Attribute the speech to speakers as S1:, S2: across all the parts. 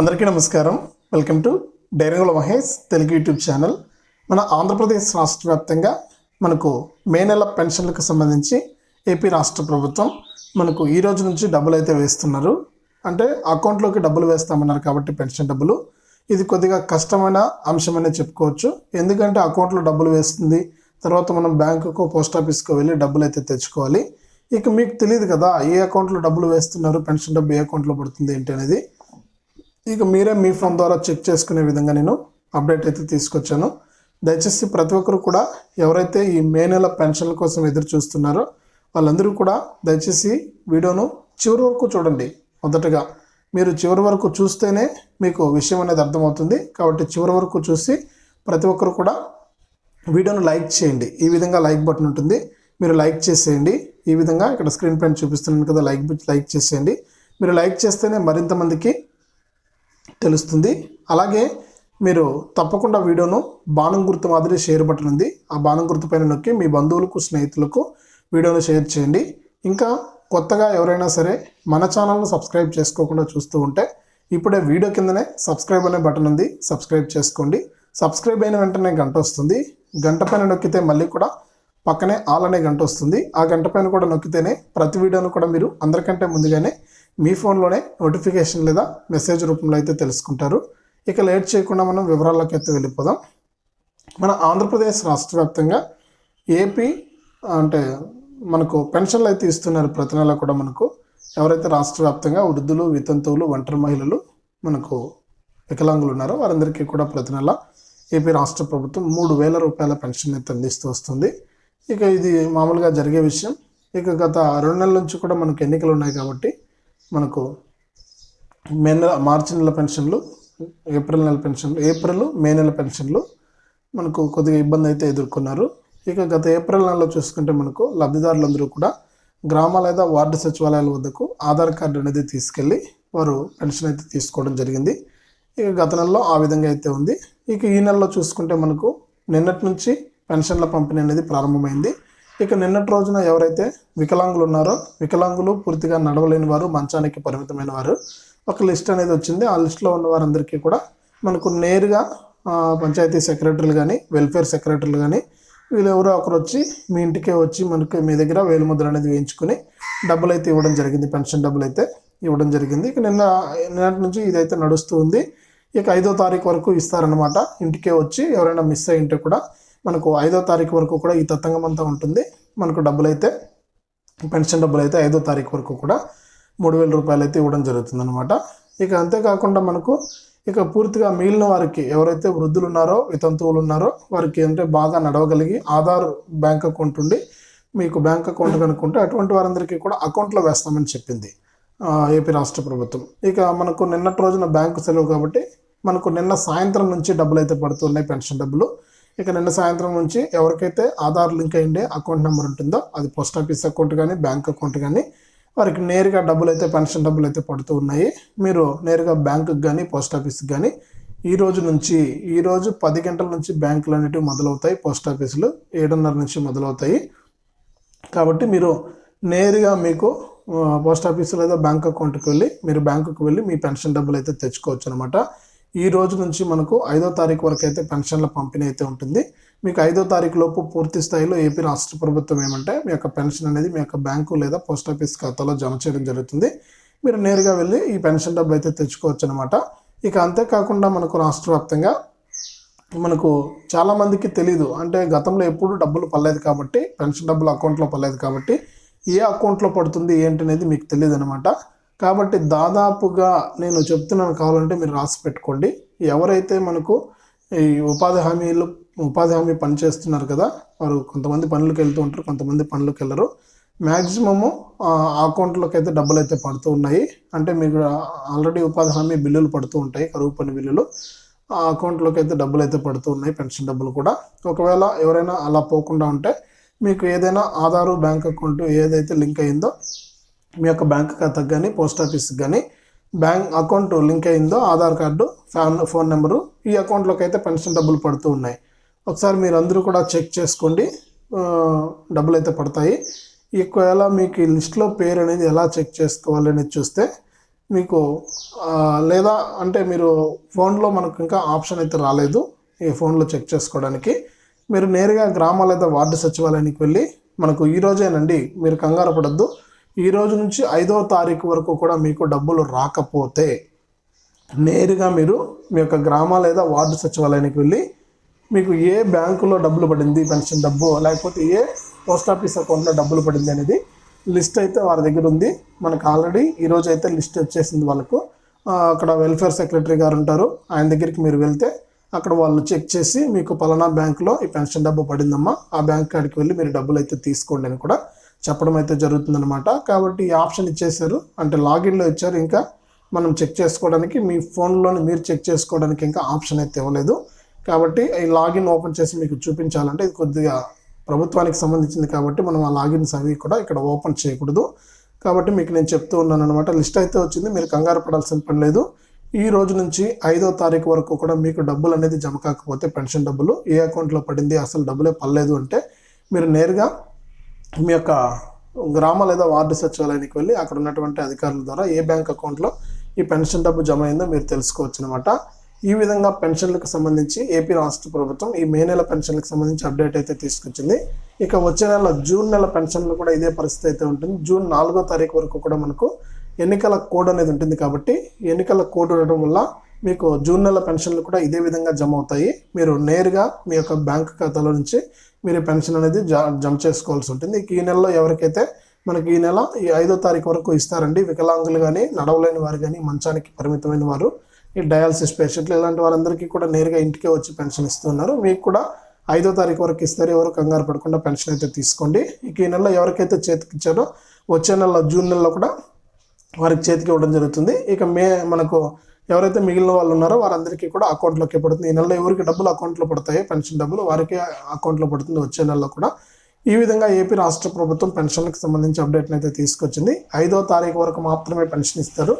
S1: అందరికీ నమస్కారం. Welcome to డైరంగుల మహేష్ తెలుగు యూట్యూబ్ ఛానల్. మన ఆంధ్రప్రదేశ్ రాష్ట్ర వ్యాప్తంగా మనకు మే నెల పెన్షన్లకు సంబంధించి ఏపీ రాష్ట్ర ప్రభుత్వం మనకు ఈ రోజు నుంచి డబ్బులు అయితే వేస్తున్నారు. అంటే అకౌంట్లోకి డబ్బులు వేస్తామన్నారు కాబట్టి పెన్షన్ డబ్బులు. ఇది కొద్దిగా కష్టమైన అంశమనే చెప్పుకోవచ్చు. ఎందుకంటే అకౌంట్లో డబ్బులు వేస్తుంది. తర్వాత మనం బ్యాంకుకో పోస్ట్ ఆఫీస్కో వెళ్ళి డబ్బులు అయితే తెచ్చుకోవాలి. ఇక మీకు తెలియదు కదా ఏ అకౌంట్లో డబ్బులు వేస్తున్నారు పెన్షన్ డబ్బు ఏ అకౌంట్లో పడుతుంది ఏంటి అనేది. ఇక మీరే మీ ఫోన్ ద్వారా చెక్ చేసుకునే విధంగా నేను అప్డేట్ అయితే తీసుకొచ్చాను. దయచేసి ప్రతి ఒక్కరు కూడా ఎవరైతే ఈ మే నెల పెన్షన్ల కోసం ఎదురు చూస్తున్నారో వాళ్ళందరూ కూడా దయచేసి వీడియోను చివరి వరకు చూడండి. మొదటగా మీరు చివరి వరకు చూస్తేనే మీకు విషయం అనేది అర్థమవుతుంది. కాబట్టి చివరి వరకు చూసి ప్రతి ఒక్కరు కూడా వీడియోను లైక్ చేయండి. ఈ విధంగా లైక్ బటన్ ఉంటుంది. మీరు లైక్ చేసేయండి. ఈ విధంగా ఇక్కడ స్క్రీన్ పైన చూపిస్తున్నాను కదా లైక్ లైక్ చేసేయండి. మీరు లైక్ చేస్తేనే మరింత మందికి తెలుస్తుంది. అలాగే మీరు తప్పకుండా వీడియోను బాణం గుర్తు మాదిరి షేర్ బటన్ ఉంది. ఆ బాణం గుర్తు పైన నొక్కి మీ బంధువులకు స్నేహితులకు వీడియోను షేర్ చేయండి. ఇంకా కొత్తగా ఎవరైనా సరే మన ఛానల్ను సబ్స్క్రైబ్ చేసుకోకుండా చూస్తూ ఉంటే ఇప్పుడే వీడియో కిందనే సబ్స్క్రైబ్ అనే బటన్ ఉంది. సబ్స్క్రైబ్ చేసుకోండి. సబ్స్క్రైబ్ అయిన వెంటనే గంట వస్తుంది. గంట పైన నొక్కితే మళ్ళీ కూడా పక్కనే ఆల్ అనే గంట వస్తుంది. ఆ గంట పైన కూడా నొక్కితేనే ప్రతి వీడియోను కూడా మీరు అందరికంటే ముందుగానే మీ ఫోన్లోనే నోటిఫికేషన్ లేదా మెసేజ్ రూపంలో అయితే తెలుసుకుంటారు. ఇక లేట్ చేయకుండా మనం వివరాల్లోకి అయితే వెళ్ళిపోదాం. మన ఆంధ్రప్రదేశ్ రాష్ట్ర వ్యాప్తంగా ఏపీ అంటే మనకు పెన్షన్లు అయితే ఇస్తున్నారు ప్రతి నెల కూడా మనకు. ఎవరైతే రాష్ట్ర వ్యాప్తంగా వృద్ధులు వితంతువులు ఒంటరి మహిళలు మనకు వికలాంగులు ఉన్నారో వారందరికీ కూడా ప్రతి నెల ఏపీ రాష్ట్ర ప్రభుత్వం మూడు వేల రూపాయల పెన్షన్ అయితే అందిస్తూ వస్తుంది. ఇక ఇది మామూలుగా జరిగే విషయం. ఇక గత రెండు నెలల నుంచి కూడా మనకు ఎన్నికలు ఉన్నాయి కాబట్టి మనకు మే నెల మార్చి నెల పెన్షన్లు ఏప్రిల్ నెల పెన్షన్లు ఏప్రిల్ మే నెల పెన్షన్లు మనకు కొద్దిగా ఇబ్బంది అయితే ఎదుర్కొన్నారు. ఇక గత ఏప్రిల్ నెలలో చూసుకుంటే మనకు లబ్ధిదారులందరూ కూడా గ్రామ లేదా వార్డు సచివాలయాల వద్దకు ఆధార్ కార్డు అనేది తీసుకెళ్ళి వారు పెన్షన్ అయితే తీసుకోవడం జరిగింది. ఇక గత నెలలో ఆ విధంగా అయితే ఉంది. ఇక ఈ నెలలో చూసుకుంటే మనకు నిన్నటి నుంచి పెన్షన్ల పంపిణీ అనేది ప్రారంభమైంది. ఇక నిన్నటి రోజున ఎవరైతే వికలాంగులు ఉన్నారో వికలాంగులు పూర్తిగా నడవలేని వారు మంచానికి పరిమితమైన వారు ఒక లిస్ట్ అనేది వచ్చింది. ఆ లిస్ట్లో ఉన్న వారందరికీ కూడా మనకు నేరుగా పంచాయతీ సెక్రటరీలు కానీ వెల్ఫేర్ సెక్రటరీలు కానీ వీళ్ళు ఎవరో ఒకరు వచ్చి మీ ఇంటికే వచ్చి మనకి మీ దగ్గర వేలుముద్ర అనేది వేయించుకుని డబ్బులు అయితే ఇవ్వడం జరిగింది. పెన్షన్ డబ్బులు అయితే ఇవ్వడం జరిగింది. ఇక నిన్న నిన్నటి నుంచి ఇదైతే నడుస్తూ ఉంది. ఇక ఐదో తారీఖు వరకు ఇస్తారనమాట ఇంటికే వచ్చి ఎవరైనా మిస్ అయి ఉంటే కూడా మనకు ఐదో తారీఖు వరకు కూడా ఈ తతంగం అంతా ఉంటుంది. మనకు డబ్బులు అయితే పెన్షన్ డబ్బులు అయితే ఐదో తారీఖు వరకు కూడా మూడు వేల రూపాయలు అయితే ఇవ్వడం జరుగుతుంది అనమాట ఇక అంతేకాకుండా మనకు ఇక పూర్తిగా మిగిలిన వారికి ఎవరైతే వృద్ధులు ఉన్నారో వితంతువులు ఉన్నారో వారికి అంటే బాగా నడవగలిగి ఆధార్ బ్యాంక్ అకౌంట్ ఉండి మీకు బ్యాంక్ అకౌంట్ కనుక్కుంటే అటువంటి వారందరికీ కూడా అకౌంట్లో వేస్తామని చెప్పింది ఏపీ రాష్ట్ర ప్రభుత్వం. ఇక మనకు నిన్నటి రోజున బ్యాంకు సెలవు కాబట్టి మనకు నిన్న సాయంత్రం నుంచి డబ్బులు అయితే పడుతున్నాయి పెన్షన్ డబ్బులు. ఇక నిన్న సాయంత్రం నుంచి ఎవరికైతే ఆధార్ లింక్ అయ్యిండే అకౌంట్ నెంబర్ ఉంటుందో అది పోస్ట్ ఆఫీస్ అకౌంట్ కానీ బ్యాంక్ అకౌంట్ కానీ వారికి నేరుగా డబ్బులు అయితే పెన్షన్ డబ్బులు అయితే పడుతూ ఉన్నాయి. మీరు నేరుగా బ్యాంకుకి కానీ పోస్ట్ ఆఫీస్కి కానీ ఈ రోజు నుంచి ఈరోజు పది గంటల నుంచి బ్యాంకులు అనేటివి మొదలవుతాయి పోస్ట్ ఆఫీసులు ఏడున్నర నుంచి మొదలవుతాయి. కాబట్టి మీరు నేరుగా మీకు పోస్ట్ ఆఫీస్ లేదా బ్యాంక్ అకౌంట్కి వెళ్ళి మీరు బ్యాంకుకి వెళ్ళి మీ పెన్షన్ డబ్బులు అయితే తెచ్చుకోవచ్చు అనమాట ఈ రోజు నుంచి మనకు ఐదో తారీఖు వరకు అయితే పెన్షన్ల పంపిణీ అయితే ఉంటుంది. మీకు ఐదో తారీఖు లోపు పూర్తి స్థాయిలో ఏపీ రాష్ట్ర ప్రభుత్వం ఏమంటే మీ యొక్క పెన్షన్ అనేది మీ యొక్క బ్యాంకు లేదా పోస్ట్ ఆఫీస్ ఖాతాలో జమ చేయడం జరుగుతుంది. మీరు నేరుగా వెళ్ళి ఈ పెన్షన్ డబ్బు అయితే తెచ్చుకోవచ్చు అనమాట ఇక అంతేకాకుండా మనకు రాష్ట్ర వ్యాప్తంగా మనకు చాలామందికి తెలియదు అంటే గతంలో ఎప్పుడు డబ్బులు పడలేదు కాబట్టి పెన్షన్ డబ్బులు అకౌంట్లో పడలేదు కాబట్టి ఏ అకౌంట్లో పడుతుంది ఏంటి అనేది మీకు తెలియదు అనమాట కాబట్టి దాదాపుగా నేను చెప్తున్నాను కావాలంటే మీరు రాసి పెట్టుకోండి. ఎవరైతే మనకు ఈ ఉపాధి హామీలు ఉపాధి హామీ పని చేస్తున్నారు కదా వారు కొంతమంది పనులకు వెళ్తూ ఉంటారు కొంతమంది పనులకు వెళ్ళరు. మ్యాక్సిమము అకౌంట్లోకి అయితే డబ్బులు అయితే పడుతూ ఉన్నాయి. అంటే మీకు ఆల్రెడీ ఉపాధి హామీ బిల్లులు పడుతూ ఉంటాయి కరువు పని బిల్లులు. ఆ అకౌంట్లోకి అయితే డబ్బులు అయితే పడుతూ ఉన్నాయి పెన్షన్ డబ్బులు కూడా. ఒకవేళ ఎవరైనా అలా పోకుండా ఉంటే మీకు ఏదైనా ఆధారు బ్యాంక్ అకౌంట్ ఏదైతే లింక్ అయిందో మీ యొక్క బ్యాంక్ ఖాతాకు కానీ పోస్ట్ ఆఫీస్కి కానీ బ్యాంక్ అకౌంట్ లింక్ అయిందో Aadhaar card PAN phone number ఈ అకౌంట్లోకి అయితే పెన్షన్ డబ్బులు పడుతూ ఉన్నాయి. ఒకసారి మీరు అందరూ కూడా చెక్ చేసుకోండి. డబ్బులు అయితే పడతాయి. ఒకవేళ మీకు ఈ లిస్ట్లో పేరు అనేది ఎలా చెక్ చేసుకోవాలి అనేది చూస్తే మీకు లేదా అంటే మీరు ఫోన్లో మనకు ఇంకా ఆప్షన్ అయితే రాలేదు ఈ ఫోన్లో చెక్ చేసుకోవడానికి. మీరు నేరుగా గ్రామ లేదా వార్డు సచివాలయానికి వెళ్ళి మనకు ఈరోజేనండి మీరు కంగారు పడద్దు. ఈ రోజు నుంచి ఐదవ తారీఖు వరకు కూడా మీకు డబ్బులు రాకపోతే నేరుగా మీరు మీ యొక్క గ్రామ లేదా వార్డు సచివాలయానికి వెళ్ళి మీకు ఏ బ్యాంకులో డబ్బులు పడింది పెన్షన్ డబ్బు లేకపోతే ఏ పోస్ట్ ఆఫీస్ అకౌంట్లో డబ్బులు పడింది అనేది లిస్ట్ అయితే వారి దగ్గర ఉంది. మనకు ఆల్రెడీ ఈరోజు అయితే లిస్ట్ వచ్చేసింది వాళ్ళకు. అక్కడ వెల్ఫేర్ సెక్రటరీ గారు ఉంటారు. ఆయన దగ్గరికి మీరు వెళ్తే అక్కడ వాళ్ళు చెక్ చేసి మీకు పలానా బ్యాంకులో ఈ పెన్షన్ డబ్బు పడిందమ్మా ఆ బ్యాంక్ కాడికి వెళ్ళి మీరు డబ్బులు అయితే తీసుకోండి అని కూడా చెప్పడం అయితే జరుగుతుందనమాట కాబట్టి ఈ ఆప్షన్ ఇచ్చేసారు అంటే లాగిన్లో ఇచ్చారు. ఇంకా మనం చెక్ చేసుకోవడానికి మీ ఫోన్లోని మీరు చెక్ చేసుకోవడానికి ఇంకా ఆప్షన్ అయితే ఇవ్వలేదు. కాబట్టి ఈ లాగిన్ ఓపెన్ చేసి మీకు చూపించాలంటే ఇది కొద్దిగా ప్రభుత్వానికి సంబంధించింది కాబట్టి మనం ఆ లాగిన్స్ అవి కూడా ఇక్కడ ఓపెన్ చేయకూడదు. కాబట్టి మీకు నేను చెప్తూ ఉన్నాను అనమాట లిస్ట్ అయితే వచ్చింది. మీరు కంగారు పడాల్సిన పని లేదు. ఈ రోజు నుంచి ఐదో తారీఖు వరకు కూడా మీకు డబ్బులు అనేది జమ కాకపోతే పెన్షన్ డబ్బులు ఏ అకౌంట్లో పడింది అసలు డబ్బులే పడలేదు అంటే మీరు నేరుగా మీ యొక్క గ్రామ లేదా వార్డు సచివాలయానికి వెళ్ళి అక్కడ ఉన్నటువంటి అధికారుల ద్వారా ఏ బ్యాంక్ అకౌంట్లో ఈ పెన్షన్ డబ్బు జమ అయిందో మీరు తెలుసుకోవచ్చు అనమాట ఈ విధంగా పెన్షన్లకు సంబంధించి ఏపీ రాష్ట్ర ప్రభుత్వం ఈ మే నెల పెన్షన్లకు సంబంధించి అప్డేట్ అయితే తీసుకొచ్చింది. ఇక వచ్చే నెల జూన్ నెల పెన్షన్లు కూడా ఇదే పరిస్థితి అయితే ఉంటుంది. జూన్ నాలుగో తారీఖు వరకు కూడా మనకు ఎన్నికల కోడ్ అనేది ఉంటుంది కాబట్టి ఎన్నికల కోడ్ ఉండడం వల్ల మీకు జూన్ నెల పెన్షన్లు కూడా ఇదే విధంగా జమ అవుతాయి. మీరు నేరుగా మీ యొక్క బ్యాంక్ ఖాతాలో నుంచి మీరు పెన్షన్ అనేది జమ చేసుకోవాల్సి ఉంటుంది. ఈ నెలలో ఎవరికైతే మనకి ఈ నెల ఈ ఐదో తారీఖు వరకు ఇస్తారండి వికలాంగులు కానీ నడవలేని వారు కానీ మంచానికి పరిమితమైన వారు ఈ డయాలసిస్ పేషెంట్లు ఇలాంటి వారందరికీ కూడా నేరుగా ఇంటికే వచ్చి పెన్షన్ ఇస్తున్నారు మీకు కూడా ఐదో తారీఖు వరకు ఇస్తారు. ఎవరు కంగారు పడకుండా పెన్షన్ అయితే తీసుకోండి. ఇక ఈ నెలలో ఎవరికైతే చేతికి ఇచ్చారో వచ్చే నెల జూన్ నెలలో కూడా వారికి చేతికి ఇవ్వడం జరుగుతుంది. ఇక మే మనకు ఎవరైతే మిగిలిన వాళ్ళు ఉన్నారో వారందరికీ కూడా అకౌంట్లోకి పడుతుంది. ఈ నెలలో ఎవరికి డబ్బులు అకౌంట్లో పడతాయి పెన్షన్ డబ్బులు వారికి అకౌంట్లో పడుతుంది వచ్చే నెలలో కూడా. ఈ విధంగా ఏపీ రాష్ట్ర ప్రభుత్వం పెన్షన్లకు సంబంధించి అప్డేట్ని అయితే తీసుకొచ్చింది. ఐదో తారీఖు వరకు మాత్రమే పెన్షన్ ఇస్తారు.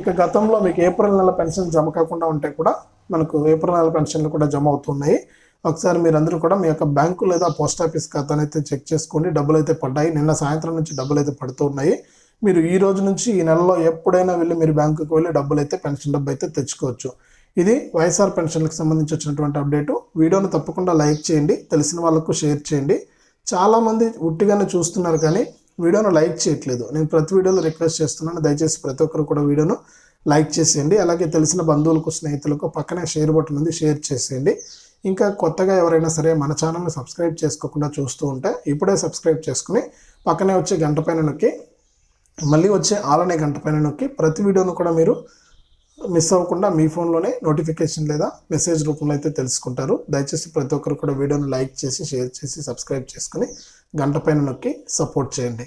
S1: ఇక గతంలో మీకు ఏప్రిల్ నెల పెన్షన్ జమ కాకుండా ఉంటే కూడా మనకు ఏప్రిల్ నెల పెన్షన్లు కూడా జమ అవుతున్నాయి. ఒకసారి మీరందరూ కూడా మీ యొక్క బ్యాంకు లేదా పోస్ట్ ఆఫీస్ ఖాతాను అయితే చెక్ చేసుకోండి. డబ్బులు అయితే పడ్డాయి. నిన్న సాయంత్రం నుంచి డబ్బులు అయితే పడుతూ ఉన్నాయి. మీరు ఈ రోజు నుంచి ఈ నెలలో ఎప్పుడైనా వెళ్ళి మీరు బ్యాంకుకి వెళ్ళి డబ్బులు అయితే పెన్షన్ డబ్బు అయితే తెచ్చుకోవచ్చు. ఇది వైఎస్ఆర్ పెన్షన్లకు సంబంధించి వచ్చినటువంటి అప్డేటు. వీడియోను తప్పకుండా లైక్ చేయండి తెలిసిన వాళ్ళకు షేర్ చేయండి. చాలామంది ఉట్టిగానే చూస్తున్నారు కానీ వీడియోను లైక్ చేయట్లేదు. నేను ప్రతి వీడియోలో రిక్వెస్ట్ చేస్తున్నాను దయచేసి ప్రతి ఒక్కరు కూడా వీడియోను లైక్ చేసేయండి. అలాగే తెలిసిన బంధువులకు స్నేహితులకు పక్కనే షేర్ బటన్ ఉంది షేర్ చేసేయండి. ఇంకా కొత్తగా ఎవరైనా సరే మన ఛానల్ని సబ్స్క్రైబ్ చేసుకోకుండా చూస్తూ ఉంటే ఇప్పుడే సబ్స్క్రైబ్ చేసుకుని పక్కనే వచ్చే గంట పైన నొక్కి మళ్ళీ వచ్చే ఆలనే గంట పైన నొక్కి ప్రతి వీడియోను కూడా మీరు మిస్ అవ్వకుండా మీ ఫోన్లోనే నోటిఫికేషన్ లేదా మెసేజ్ రూపంలో అయితే తెలుసుకుంటారు. దయచేసి ప్రతి ఒక్కరు కూడా వీడియోను లైక్ చేసి షేర్ చేసి సబ్స్క్రైబ్ చేసుకుని గంట పైన నొక్కి సపోర్ట్ చేయండి.